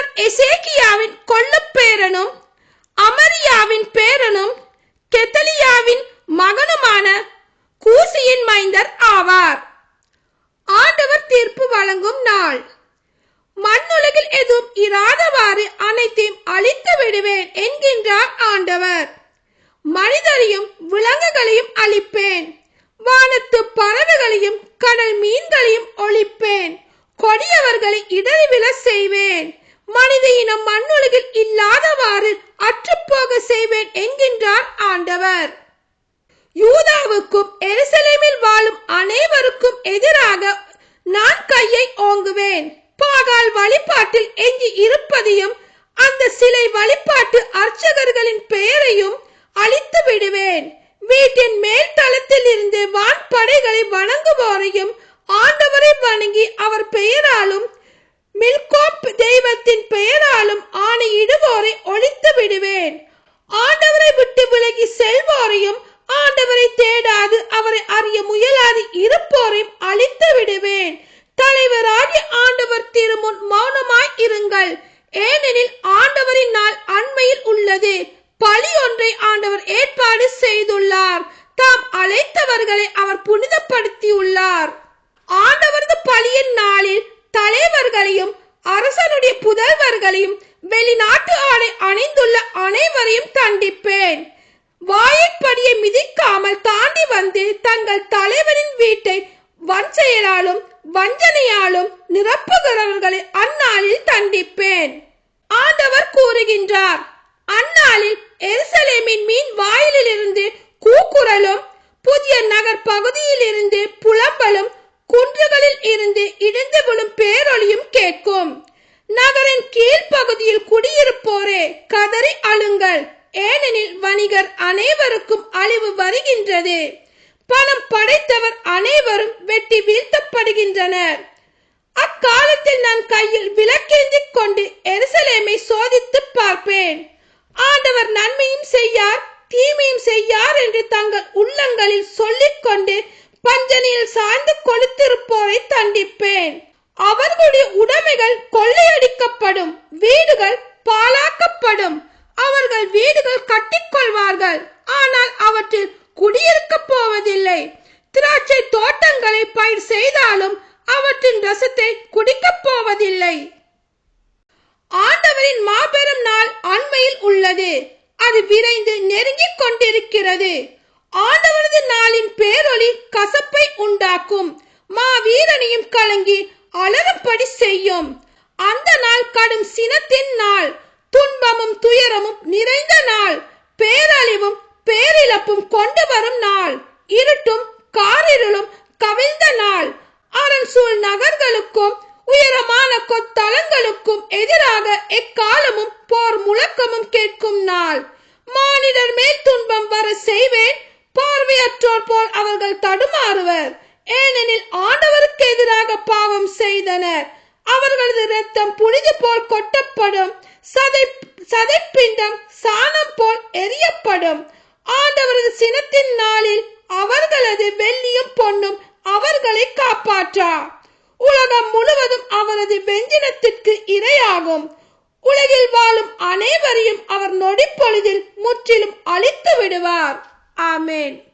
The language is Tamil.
இவர் எசேக்கியாவின் கொள்ளுப்பேரனும் அமரியாவின் பேரனும் கெத்தலியாவின் மகனுமான கூசியின் மைந்தர் ஆவார். ஆண்டவர் தீர்ப்பு வழங்கும் நாள். மண்ணுலகில் எதுவும் இராதவாறு அனைத்தையும் அழித்து விடுவேன் என்கின்றார் ஆண்டவர். மனிதரையும் விலங்குகளையும் அழிப்பேன். வானத்து பறவைகளையும் கடல் மீன்களையும் ஒழிப்பேன். கொடியவர்களை இடறிவிழ செய்வேன். மனித இனம் மண்ணுலகில் இல்லாதவாறு அற்றுப்போக செய்வேன் என்கின்றார் ஆண்டவர். யூதாவுக்கும் எருசலேமில் வாழும் அனைவருக்கும் எதிராக நான் கையை ஓங்குவேன். பாகால் வழிபாட்டில் எஞ்சி இருப்பதையும் அந்த சிலை வழிபாட்டு அர்ச்சகர்களின் பெயரையும் அழித்து விடுவேன். வீட்டின் மேல் தளத்தில் இருந்து வான்படைகளை வணங்குவோரையும் ஆண்டவரை வணங்கி அவர் பெயராலும் மில்கோப் தெய்வத்தின் பெயராலும் ஆணையிடுவோரை ஒழித்து விடுவேன். ஆண்டவரை விட்டு விலகி செல்வோரையும் ஆண்டவரை தேடாது அவரை அறிய முயலாது இருப்போரையும் அழித்து விடுவேன். தலைவராகிய ஆண்டவர் திருமுன் மௌனமாய் இருங்கள். ஏனெனில் ஆண்டவரின் நாள் அண்மையில் உள்ளது. பழி ஒன்றை ஆண்டவர் ஏற்பாடு செய்துள்ளார். தாம் அழைத்தவர்களை அவர் புனிதப்படுத்தியுள்ளார் ஆண்டவரது பழியின் நாளில் தலைவர்களையும் அரசனுடைய புதல்வர்களையும் வெளிநாட்டு ஆடை அணிந்துள்ள அனைவரையும் தண்டிப்பேன். வாயிற்படியை மிதிக்காமல் தாண்டி வந்து தங்கள் தலைவரின் வீட்டை வஞ்சையராலும் வஞ்சனையாலும் நிரப்புகிறவர்களை அந்நாளில் தண்டிப்பேன். ஆண்டவர் கூறுகின்றார் அந்நாளில் எருசலேமின் மீன் வாயிலிருந்து கூக்குரலும் புதிய நகர் பகுதியில் இருந்து புலம்பலும் குன்றுகளில் இருந்து ஏனெனில் வணிகர் அனைவருக்கும் அழிவு வருகின்றது. பணம் படைத்தவர் அனைவரும் வெட்டி வீழ்த்தப்படுகின்றனர். அக்காலத்தில் நான் கையில் விளக்கேந்திக் கொண்டு எருசலேமை சோதித்து பார்ப்பேன். ஆண்டவர் நன்மையும் செய்யார் தீமையும் செய்யார் என்று தங்கள் உள்ளங்களில் சொல்லிக் கொண்டு பஞ்சனையில் சாய்ந்து கொளுத்திருப்போரை தண்டிப்பேன். அவர்களுடைய உடைமைகள் கொள்ளையடிக்கப்படும் வீடுகள் பாலாக்கப்படும் அவர்கள் வீடுகள் கட்டிக்கொள்வார்கள். ஆனால் அவற்றில் குடியிருக்க போவதில்லை. திராட்சை தோட்டங்களை பயிர் செய்தாலும் அவற்றின் ரசத்தை குடிக்கப் போவதில்லை. ஆண்டவரின் மாபெரும் நாள் அண்மையில் உள்ளது. அது விரைந்து நெருங்கிக் கொண்டிருக்கிறது. ஆண்டவரது நாளின் பேரொளி கசப்பை உண்டாக்கும். மாவீரனையும் கலங்கி அலறும்படி செய்யும். அந்த நாள் கடும் சினத்தின் நாள். துன்பமும் துயரமும் நிறைந்த நாள். பேரழிவும் பேரிழப்பும் கொண்டு வரும் நாள். இருட்டும் காரிருளும் கவிழ்ந்த நாள். அரண் சூழ் நகர்களுக்கும் உயரமான கொத்தளங்களுக்கும் எதிராக எக்காலமும் போர் முழக்கமும் கேட்கும் நாள். மானிடர் மேல் துன்பம் வர செய்வேன் பார்வையற்றோர் போல் அவர்கள் தடுமாறுவர். ஏனெனில் ஆண்டவருக்கு எதிராக பாவம் செய்தனர். அவர்களது இரத்தம் புனிது போல் கொட்டப்படும். சதை சதைப்பிண்டம் சாணம் போல் எரியப்படும் ஆண்டவரது சினத்தின் நாளில் அவர்களது வெள்ளியும் பொன்னும் அவர்களை காப்பாற்றா. உலகம் முழுவதும் அவரது வெஞ்சினத்திற்கு இரையாகும். உலகில் வாழும் அனைவரையும் அவர் நொடிப்பொழுதில் முற்றிலும் அழித்து விடுவார். ஆமேன்.